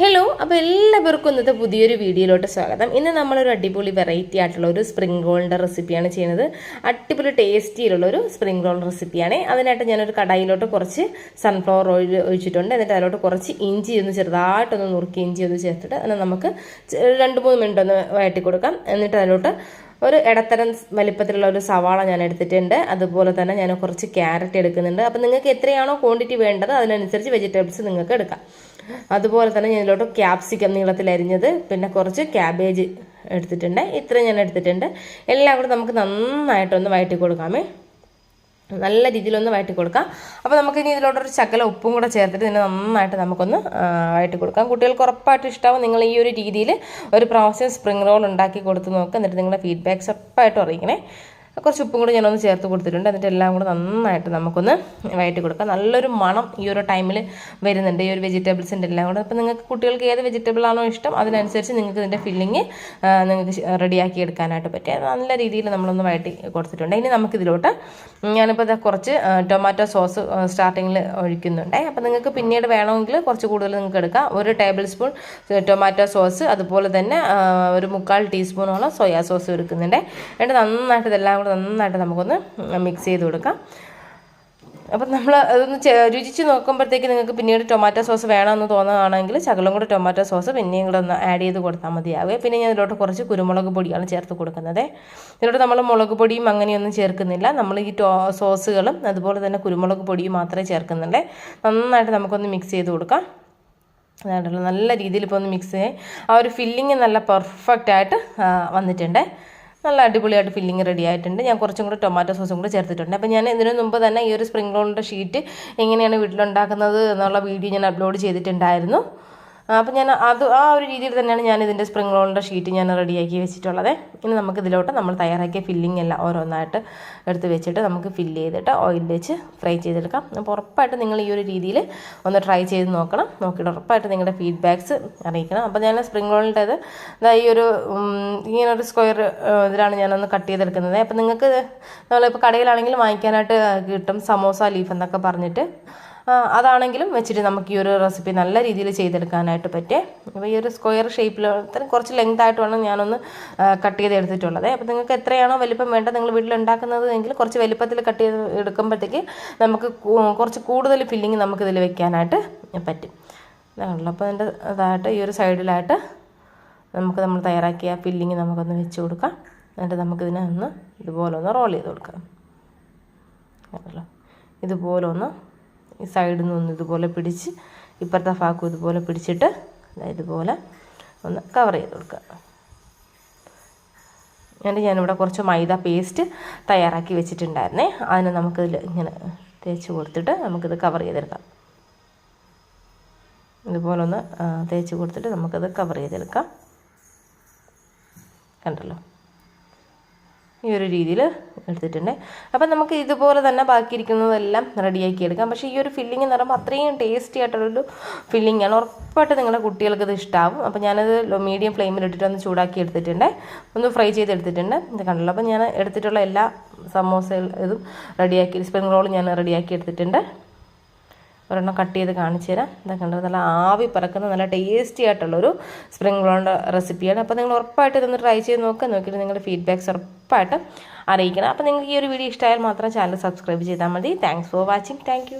Hello അപ്പോൾ എല്ലാവർക്കും ഇന്നത്തെ പുതിയൊരു വീഡിയോയിലോട്ട് സ്വാഗതം. ഇന്ന് നമ്മളൊരു അടിപൊളി വെറൈറ്റി ആയിട്ടുള്ള ഒരു സ്പ്രിംഗ് റോളിന്റെ റെസിപ്പിയാണ് ചെയ്യുന്നത്. അടിപൊളി ടേസ്റ്റിയിലുള്ള ഒരു സ്പ്രിംഗ് റോൾ റെസിപ്പിയാണ് അതിനായിട്ട് ഞാനൊരു കടായിലോട്ട് കുറച്ച് സൺഫ്ലവർ ഓയിൽ ഒഴിച്ചിട്ടുണ്ട്. എന്നിട്ട് അതിലോട്ട് കുറച്ച് ഇഞ്ചി ഒന്ന് ചെറുതായിട്ടൊന്ന് നുറുക്കി ഇഞ്ചി ഒന്ന് ചേർത്തിട്ട് അതിനെ നമുക്ക് രണ്ട് മൂന്ന് മിനിറ്റ് ഒന്ന് വഴറ്റി കൊടുക്കാം എന്നിട്ട് അതിലോട്ട് ഒരു ഇടത്തരം വലിപ്പത്തിലുള്ള ഒരു സവാള ഞാൻ എടുത്തിട്ടുണ്ട്. അതുപോലെ തന്നെ ഞാൻ കുറച്ച് ക്യാരറ്റ് എടുക്കുന്നുണ്ട്. അപ്പം നിങ്ങൾക്ക് എത്രയാണോ ക്വാണ്ടിറ്റി വേണ്ടത് അതിനനുസരിച്ച് വെജിറ്റബിൾസ് നിങ്ങൾക്ക് എടുക്കാം. അതുപോലെ തന്നെ ഞാൻ ഇതിലോട്ട് ക്യാപ്സിക്കം നീളത്തിൽ അരിഞ്ഞത് പിന്നെ കുറച്ച് ക്യാബേജ് എടുത്തിട്ടുണ്ട്. ഇത്രയും ഞാൻ എടുത്തിട്ടുണ്ട്. എല്ലാം കൂടെ നമുക്ക് നന്നായിട്ടൊന്ന് വഴറ്റി കൊടുക്കാമേ നല്ല രീതിയിലൊന്ന് വഴറ്റി കൊടുക്കാം. അപ്പോൾ നമുക്കിനി ഇതിലോട്ടൊരു ചക്കല ഉപ്പും കൂടെ ചേർത്തിട്ട് ഇതിനെ നന്നായിട്ട് നമുക്കൊന്ന് വഴറ്റി കൊടുക്കാം. കുട്ടികൾക്ക് ഉറപ്പായിട്ട് ഇഷ്ടമാവും നിങ്ങൾ ഈ ഒരു രീതിയിൽ ഒരു പ്രാവശ്യം സ്പ്രിംഗ് റോൾ ഉണ്ടാക്കി കൊടുത്ത് നോക്കുക എന്നിട്ട് നിങ്ങളുടെ ഫീഡ്ബാക്ക്സ് ഉറപ്പായിട്ടും അറിയിക്കണേ. കുറച്ച് ഉപ്പും കൂടി ഞാനൊന്ന് ചേർത്ത് കൊടുത്തിട്ടുണ്ട്. എന്നിട്ട് എല്ലാം കൂടെ നന്നായിട്ട് നമുക്കൊന്ന് വയറ്റി കൊടുക്കാം. നല്ലൊരു മണം ഈ ഒരു ടൈമിൽ വരുന്നുണ്ട്. ഈ ഒരു വെജിറ്റബിൾസിന്റെ എല്ലാം കൂടെ. അപ്പോൾ നിങ്ങൾക്ക് കുട്ടികൾക്ക് ഏത് വെജിറ്റബിൾ ആണോ ഇഷ്ടം അതിനനുസരിച്ച് നിങ്ങൾക്ക് ഇതിന്റെ ഫില്ലിങ് നിങ്ങൾക്ക് റെഡിയാക്കി എടുക്കാനായിട്ട് പറ്റും. നല്ല രീതിയിൽ നമ്മളൊന്ന് വഴറ്റി കൊടുത്തിട്ടുണ്ട്. ഇനി നമുക്കിതിലോട്ട് ഞാനിപ്പോൾ ഇതാ കുറച്ച് ടൊമാറ്റോ സോസ് സ്റ്റാർട്ടിങ്ങിൽ ഒഴിക്കുന്നുണ്ട്. അപ്പോൾ നിങ്ങൾക്ക് പിന്നീട് വേണമെങ്കിൽ കുറച്ച് കൂടുതൽ നിങ്ങൾക്ക് എടുക്കാം. ഒരു ടേബിൾ സ്പൂൺ ടൊമാറ്റോ സോസ് അതുപോലെ തന്നെ ഒരു മുക്കാൽ ടീസ്പൂണോളം സോയാ സോസ് എടുക്കുന്നുണ്ട്. എന്നിട്ട് നന്നായിട്ട് ഇതെല്ലാം കൂടെ നന്നായിട്ട് നമുക്കൊന്ന് മിക്സ് ചെയ്ത് കൊടുക്കാം. അപ്പം നമ്മൾ അതൊന്ന് രുചിച്ച് നോക്കുമ്പോഴത്തേക്ക് നിങ്ങൾക്ക് പിന്നീട് ടൊമാറ്റോ സോസ് വേണമെന്ന് തോന്നുകയാണെങ്കിൽ ശകലം കൂടെ ടൊമാറ്റോ സോസ് പിന്നെയും കൂടെ ഒന്ന് ആഡ് ചെയ്ത് കൊടുത്താൽ മതിയാവുക. പിന്നെ ഞാൻ ഇതിലോട്ട് കുറച്ച് കുരുമുളക് പൊടിയാണ് ചേർത്ത് കൊടുക്കുന്നത്. ഇതിലോട്ട് നമ്മൾ മുളക് പൊടിയും അങ്ങനെയൊന്നും ചേർക്കുന്നില്ല. നമ്മൾ ഈ ടോ സോസുകളും അതുപോലെ തന്നെ കുരുമുളക് പൊടിയും മാത്രമേ ചേർക്കുന്നുള്ളേ നന്നായിട്ട് നമുക്കൊന്ന് മിക്സ് ചെയ്ത് കൊടുക്കാം. അതായിട്ടുള്ള നല്ല രീതിയിൽ ഇപ്പോൾ ഒന്ന് മിക്സ് ചെയ്യാൻ ആ ഒരു ഫില്ലിങ് നല്ല പെർഫെക്റ്റായിട്ട് വന്നിട്ടുണ്ട്. നല്ല അടിപൊളിയായിട്ട് ഫില്ലിങ് റെഡി ആയിട്ടുണ്ട്. ഞാൻ കുറച്ചും കൂടി ടൊമാറ്റോ സോസും കൂടി ചേർത്തിട്ടുണ്ട്. അപ്പോൾ ഞാൻ ഇതിനു മുമ്പ് തന്നെ ഈ ഒരു സ്പ്രിംഗ് റോളിന്റെ ഷീറ്റ് എങ്ങനെയാണ് വീട്ടിലുണ്ടാക്കുന്നത് എന്നുള്ള വീഡിയോ ഞാൻ അപ്ലോഡ് ചെയ്തിട്ടുണ്ടായിരുന്നു. അപ്പോൾ ഞാൻ അത് ആ ഒരു രീതിയിൽ തന്നെയാണ് ഞാൻ ഇതിന്റെ സ്പ്രിംഗ് റോളിന്റെ ഷീറ്റ് ഞാൻ റെഡിയാക്കി വെച്ചിട്ടുള്ളത്. ഇനി നമുക്ക് ഇതിലോട്ട് നമ്മൾ തയ്യാറാക്കിയ ഫില്ലിംഗ് എല്ലാം ഓരോന്നായിട്ട് എടുത്ത് വെച്ചിട്ട് നമുക്ക് ഫില്ല് ചെയ്തിട്ട് ഓയിൽ വെച്ച് ഫ്രൈ ചെയ്തെടുക്കാം. അപ്പോൾ ഉറപ്പായിട്ട് നിങ്ങൾ ഈ ഒരു രീതിയിൽ ഒന്ന് ട്രൈ ചെയ്ത് നോക്കണം. നോക്കിയിട്ട് ഉറപ്പായിട്ട് നിങ്ങളുടെ ഫീഡ്ബാക്ക്സ് അറിയിക്കണം. അപ്പോൾ ഞാൻ സ്പ്രിംഗ് റോളിന്റെത് ഈ ഒരു ഇങ്ങനെ ഒരു സ്ക്വയർ ഇതിലാണ് ഞാനൊന്ന് കട്ട് ചെയ്തെടുക്കുന്നത്. അപ്പോൾ നിങ്ങൾക്ക് നമ്മളിപ്പോൾ കടയിലാണെങ്കിൽ വാങ്ങിക്കാനായിട്ട് കിട്ടും സമോസ ലീഫ് എന്നൊക്കെ പറഞ്ഞിട്ട്. അതാണെങ്കിലും വെച്ചിട്ട് നമുക്ക് ഈ ഒരു റെസിപ്പി നല്ല രീതിയിൽ ചെയ്തെടുക്കാനായിട്ട് പറ്റേ അപ്പോൾ ഈ ഒരു സ്ക്വയർ ഷേപ്പിൽ കുറച്ച് ലെങ്ത് ആയിട്ട് വേണം ഞാനൊന്ന് കട്ട് ചെയ്ത് എടുത്തിട്ടുള്ളത് അപ്പോൾ നിങ്ങൾക്ക് എത്രയാണോ വലിപ്പം വേണ്ടത് നിങ്ങൾ വീട്ടിൽ ഉണ്ടാക്കുന്നത് എങ്കിൽ കുറച്ച് വലിപ്പത്തിൽ കട്ട് ചെയ്ത് എടുക്കുമ്പോഴത്തേക്ക് നമുക്ക് കുറച്ച് കൂടുതൽ ഫില്ലിങ് നമുക്കിതിൽ വെക്കാനായിട്ട് പറ്റും. ഇതാണല്ലോ അപ്പോൾ അതിന്റെ ഇതായിട്ട് ഈ ഒരു സൈഡിലായിട്ട് നമുക്ക് നമ്മൾ തയ്യാറാക്കിയ ഫില്ലിങ് നമുക്കൊന്ന് വെച്ച് കൊടുക്കാം. എന്നിട്ട് നമുക്കിതിനെ ഒന്ന് ഇതുപോലെ ഒന്ന് റോൾ ചെയ്ത് കൊടുക്കാം. ഇതുപോലെ ഒന്ന് ഈ സൈഡിൽ നിന്ന് ഇതുപോലെ പിടിച്ച് ഇപ്പുറത്തെ ഭാഗം ഇതുപോലെ പിടിച്ചിട്ട് ഇതുപോലെ ഒന്ന് കവർ ചെയ്ത് കൊടുക്കുക. എന്നിട്ട് ഞാനിവിടെ കുറച്ച് മൈദ പേസ്റ്റ് തയ്യാറാക്കി വെച്ചിട്ടുണ്ടായിരുന്നേ. അതിന് നമുക്കിതിൽ ഇങ്ങനെ തേച്ച് കൊടുത്തിട്ട് നമുക്കിത് കവർ ചെയ്തെടുക്കാം. ഇതുപോലെ ഒന്ന് തേച്ച് കൊടുത്തിട്ട് നമുക്കത് കവർ ചെയ്തെടുക്കാം. കണ്ടല്ലോ? ഈ ഒരു രീതിയിൽ എടുത്തിട്ടുണ്ട്. അപ്പം നമുക്ക് ഇതുപോലെ തന്നെ ബാക്കിയിരിക്കുന്നതെല്ലാം റെഡിയാക്കി എടുക്കാം പക്ഷേ ഈ ഒരു ഫില്ലിംഗ് എന്ന് പറയുമ്പോൾ അത്രയും ടേസ്റ്റി ആയിട്ടുള്ളൊരു ഫില്ലിംഗ് ആണ്. ഉറപ്പായിട്ട് നിങ്ങളുടെ കുട്ടികൾക്ക് ഇത് ഇഷ്ടമാവും അപ്പോൾ ഞാനത് മീഡിയം ഫ്ലെയിമിൽ ഇട്ടിട്ട് ഒന്ന് ചൂടാക്കി എടുത്തിട്ടുണ്ട്. ഒന്ന് ഫ്രൈ ചെയ്ത് എടുത്തിട്ടുണ്ട് ഇത് കണ്ടല്ലോ. അപ്പോൾ ഞാൻ എടുത്തിട്ടുള്ള എല്ലാ സമോസ ഇതും റെഡിയാക്കി സ്പ്രിംഗ് റോൾ ഞാൻ റെഡിയാക്കി എടുത്തിട്ടുണ്ട്. ഒരെണ്ണം കട്ട് ചെയ്ത് കാണിച്ചു തരാം. ഇതാ കണ്ടത് നല്ല ആവി പറക്കുന്ന നല്ല ടേസ്റ്റി ആയിട്ടുള്ളൊരു സ്പ്രിംഗ് റോളിന്റെ റെസിപ്പിയാണ് അപ്പോൾ നിങ്ങൾ ഉറപ്പായിട്ട് ഇതൊന്ന് ട്രൈ ചെയ്ത് നോക്കുക നോക്കിയിട്ട് നിങ്ങളുടെ ഫീഡ്ബാക്ക്സ് ഉറപ്പായിട്ട് അറിയിക്കണം. അപ്പോൾ നിങ്ങൾക്ക് ഈ ഒരു വീഡിയോ ഇഷ്ടമായാൽ മാത്രം ചാനൽ സബ്സ്ക്രൈബ് ചെയ്താൽ മതി. Thanks for watching thank